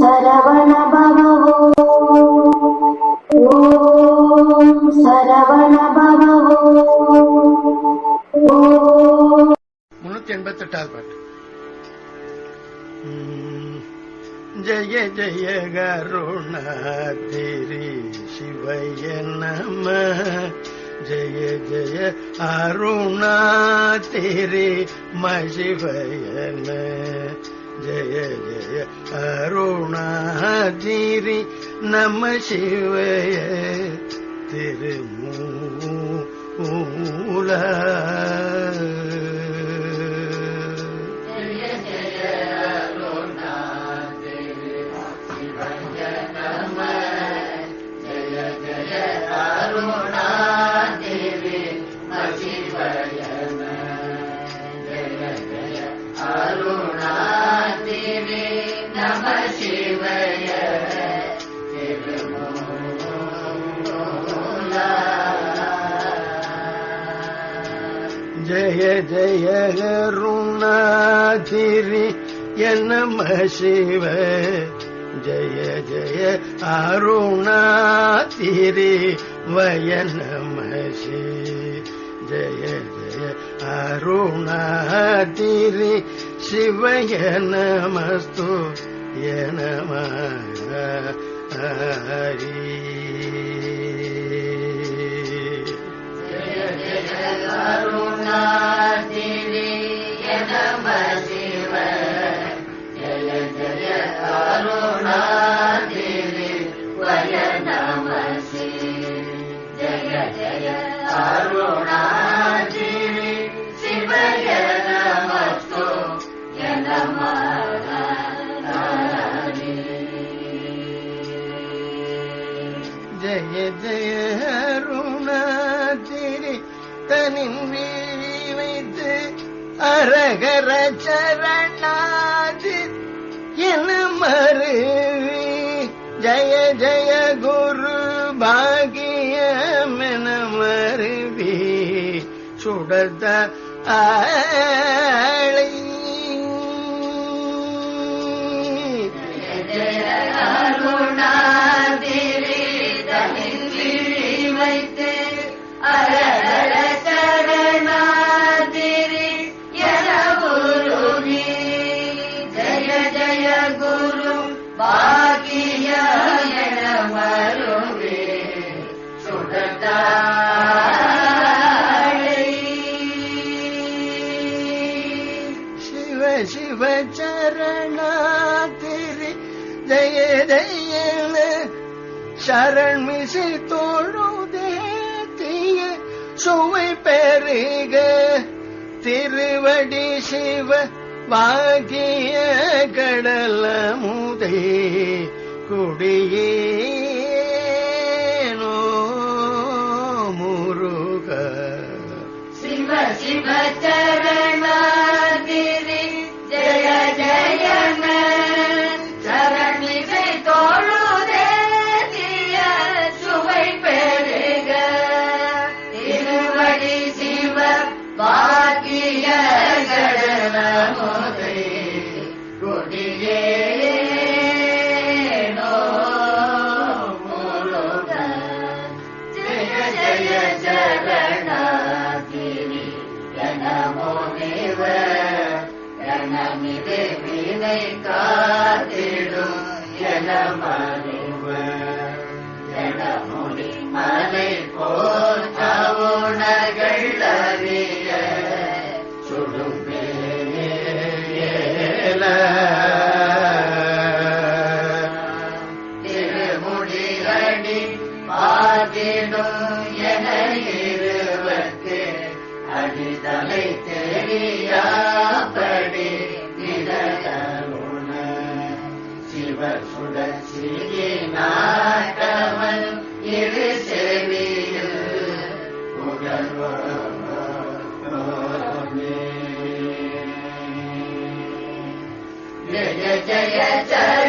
சரவண ஓம் சரவண முன்னூத்தி எண்பத்தி எட்டாவது பாட்டு. உம், ஜெய ஜெய கருணாதிரி சிவய நம. ஜெய ஜெய அருணாதிரி மசிவயன ஜெய ஜெய அருணாதிரி நம சிவய திருமூல. ஜய ஜய அருணாதிரி நம சிவ. ஜய ஜய அருணாதிரி வய நம ஜய ஜய அருணாதிரி சிவய நமஸ்து. ய ஜய ஜய அருண Krishna. அரகர சரணாதி என மருவி. ஜய ஜய குரு பாகியமென மருவி. சுடத ஆளை. சிவ சிவ சரணாதிரி ஜெய ஜெயல சரண்மிசை தோழுதே தீய சுவை பெருக. திருவடி சிவ வாகிய கடலமுதே குடியே शिवचरण எனமிது வினை காத்திடும். ஜனமணி மலை போற்றவுணர்கள் அறிய சுடும் திருமுடியடி பாதிடும் ஜய ஜய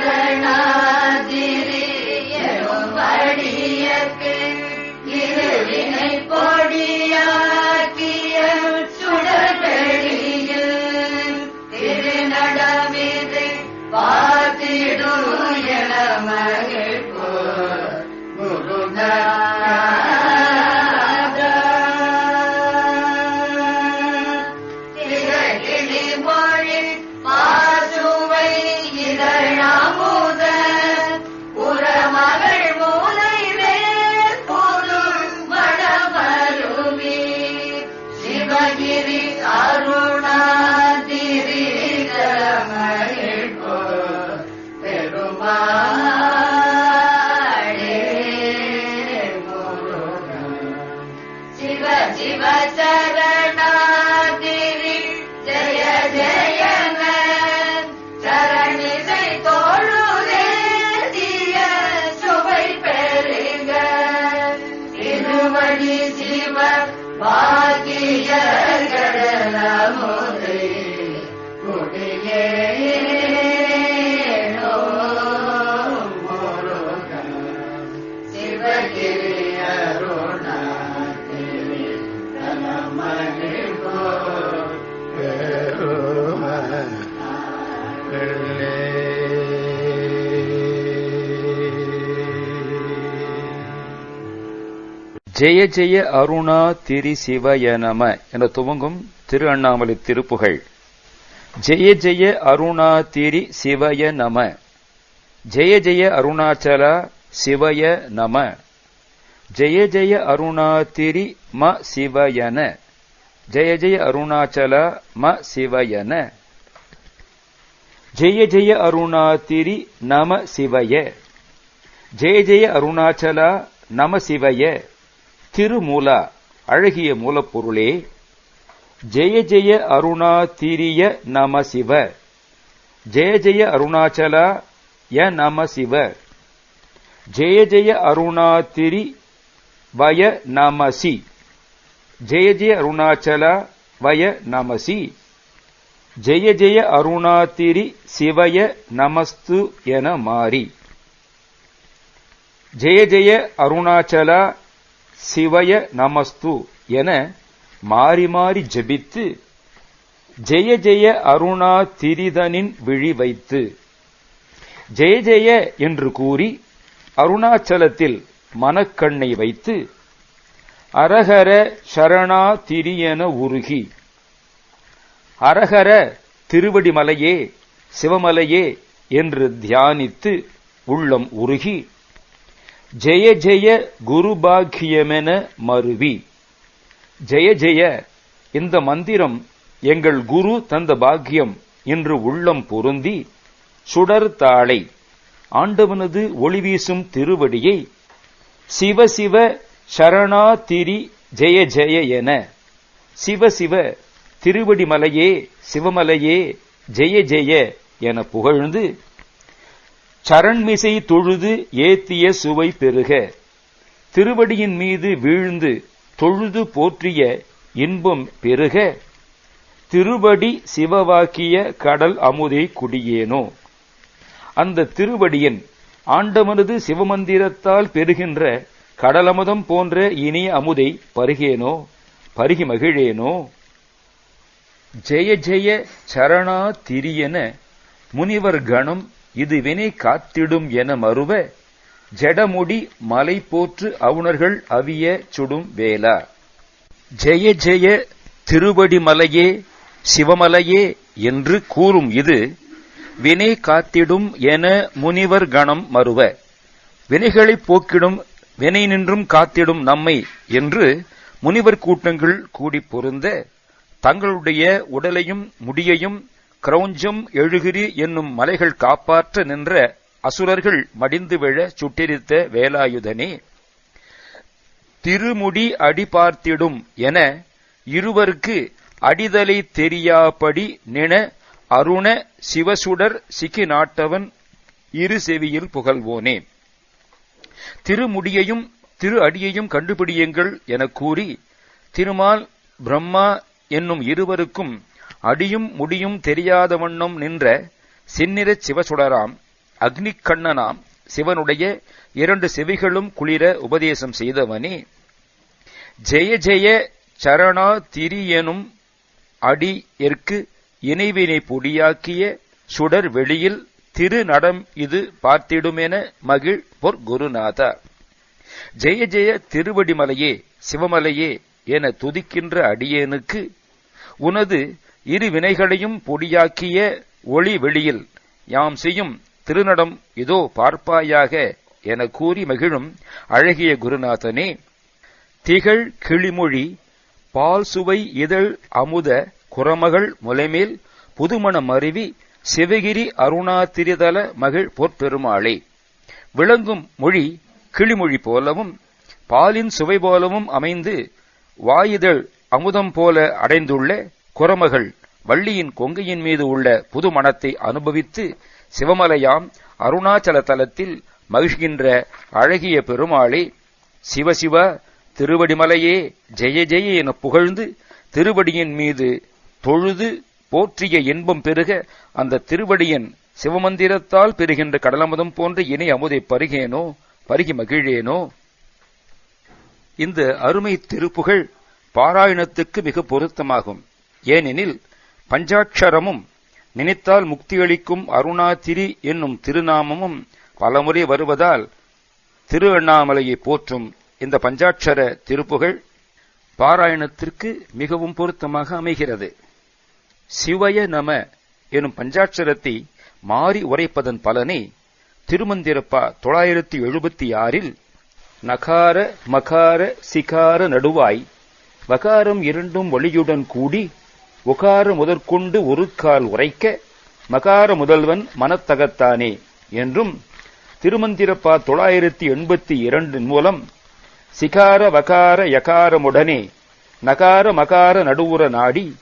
शिव भाग्य ஜெய ஜெய அருணா திரி சிவயநம என துவங்கும் திரு அண்ணாமலை திருப்புகழ் ஜெய ஜெய அருணா திரி சிவய நம. ஜெய ஜெய அருணாச்சலா சிவய நம. ஜெய ஜெய அருணா திரி ம சிவயன ஜெய ஜெய அருணாச்சல ம சிவயன ஜெய ஜெய அருணா திரி நம சிவய ஜெய ஜெய அருணாச்சலா நம சிவய திருமூலா அழகிய மூலப்பொருளே ஜெய ஜெய அருணா தீரிய நம சிவ ஜெய ஜெய அருணாச்சலா ய நம சிவ ஜெய ஜெய அருணா திரி வய நமசி ஜெய ஜெய அருணாச்சலா வய நமசி ஜெய ஜெய அருணாத்திரி சிவய நமஸ்து என மாறி. ஜெய ஜெய அருணாச்சலா சிவய நமஸ்து என மாறி மாறி ஜெபித்து ஜெய ஜெய அருணா திரிதனின் விழி வைத்து ஜெய ஜெய என்று கூறி அருணாச்சலத்தில் மனக்கண்ணை வைத்து அரகர சரணா திரியென உருகி அரகர திருவடிமலையே சிவமலையே என்று தியானித்து உள்ளம் உருகி ஜெய ஜெய குருபாக்கியமென மருவி. ஜெய ஜெய இந்த மந்திரம் எங்கள் குரு தந்த பாக்கியம் என்று உள்ளம் பொருந்தி சுடர் தாளை ஆண்டவனது ஒளி வீசும் திருவடியை சிவ சிவ சரணாதிரி ஜெய ஜெய என. சிவ சிவ திருவடிமலையே சிவமலையே ஜெய ஜெய என புகழ்ந்து சரண்மிசை தொழுது ஏத்திய சுவை பெருக. திருவடியின் மீது வீழ்ந்து தொழுது போற்றிய இன்பம் பெருக. திருவடி சிவவாக்கிய கடல் அமுதை குடியேனோ. அந்த திருவடியின் ஆண்டமனது சிவமந்திரத்தால் பெறுகின்ற கடலமுதம் போன்ற இனிய அமுதை பருகேனோ? பருகி மகிழேனோ? ஜெய ஜெய சரணா திரியன முனிவர் கணம் இது வினை காத்திடும் என மறுவ ஜடமுடி மலை போற்று அவுணர்கள் அவிய சுடும் வேலா ஜெய ஜெய திருவடி மலையே சிவமலையே என்று கூறும் இது வினை காத்திடும் என முனிவர் கணம் மறுவ. வினைகளைப் போக்கிடும் வினை நின்றும் காத்திடும் நம்மை என்று முனிவர் கூட்டங்கள் கூடி பொருந்த தங்களுடைய உடலையும் முடியையும் கிரௌஞ்சம் எழுகிரி என்னும் மலைகள் காப்பாற்ற நின்ற அசுரர்கள் மடிந்து விழ சுட்டெரித்த வேலாயுதனே. திருமுடி அடி பார்த்திடும் என இருவருக்கு அடிதலை தெரியாபடி நின அருண சிவசுடர் சிக்கி நாட்டவன் இரு செவியில் புகழ்வோனே. திருமுடியையும் திரு அடியையும் கண்டுபிடியுங்கள் என கூறி திருமால் பிரம்மா என்னும் இருவருக்கும் அடியும் முடியும் தெரியாத வண்ணம் நின்ற சின்னிறச் சிவசுடராம் அக்னிக்கண்ணனாம் சிவனுடைய இரண்டு செவிகளும் குளிர உபதேசம் செய்தவனே. ஜெய ஜெய சரணா திரியனும் அடி எற்கு இணைவினை பொடியாக்கிய சுடர் வெளியில் திரு நடம் இது பார்த்திடுமென மகிழ் பொற் குருநாதா. ஜெய ஜெய திருவடிமலையே சிவமலையே என துதிக்கின்ற அடியேனுக்கு உனது இரு வினைகளையும் பொடியாக்கிய ஒளி வெளியில் யாம் செய்யும் திருநடம் இதோ பார்ப்பாயாக என கூறி மகிழும் அழகிய குருநாதனே. திகழ் கிளிமொழி பால் சுவை இதழ் அமுத குரமகள் முலைமேல் புதுமணம் அருவி சிவகிரி அருணாத்திரிதல மகிழ் பொற்பெருமாளே. விளங்கும் மொழி கிளிமொழி போலவும் பாலின் சுவை போலவும் அமைந்து வாயுதழ் அமுதம் போல அடைந்துள்ள குரமகள் வள்ளியின் கொங்கையின் மீது உள்ள புது மனத்தை அனுபவித்து சிவமலையாம் அருணாச்சல தலத்தில் மகிழ்கின்ற அழகிய பெருமாளே சிவசிவ திருவடிமலையே ஜெய ஜெய என புகழ்ந்து திருவடியின் மீது தொழுது போற்றிய இன்பம் பெருக அந்த திருவடியின் சிவமந்திரத்தால் பெறுகின்ற கடலமுதம் போன்ற இணை அமுதை பருகேனோ பருகி மகிழேனோ? இந்த அருமை திருப்புகழ் பாராயணத்துக்கு மிக பொருத்தமாகும். ஏனெனில் பஞ்சாட்சரமும் நினைத்தால் முக்தியளிக்கும் அருணாதிரி என்னும் திருநாமமும் பலமுறை வருவதால் திரு அண்ணாமலையை போற்றும் இந்த பஞ்சாட்சர திருப்புகழ் பாராயணத்திற்கு மிகவும் பொருத்தமாக அமைகிறது. சிவய நம எனும் பஞ்சாட்சரத்தை மாறி உரைப்பதன் பலனை திருமந்திரப்பா தொள்ளாயிரத்தி எழுபத்தி ஆறில் நகார மகார சிகார நடுவாய் வகாரம் இரண்டும் வழியுடன் கூடி உகார முதற்கொண்டு ஒரு கால் உரைக்க மகார முதல்வன் மனத்தகத்தானே என்றும் திருமந்திரப்பா தொள்ளாயிரத்தி எண்பத்தி இரண்டின் மூலம் சிகார வகார யகாரமுடனே நகார மகார நடுவுற நாடி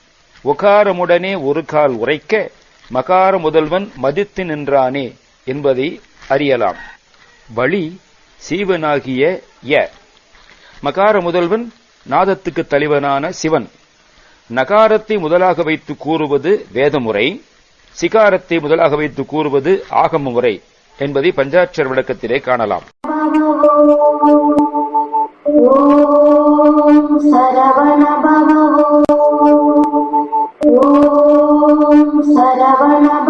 உகாரமுடனே ஒரு கால் உரைக்க மகார முதல்வன் மதித்து நின்றானே என்பதை அறியலாம். வழி சீவனாகிய ய. மகார முதல்வன் நாதத்துக்கு தலைவனான சிவன். நகாரத்தை முதலாக வைத்து கூறுவது வேதமுறை சிகாரத்தை முதலாக வைத்து கூறுவது ஆகம முறை என்பதை பஞ்சாட்சர் விளக்கத்திலே காணலாம். சரவண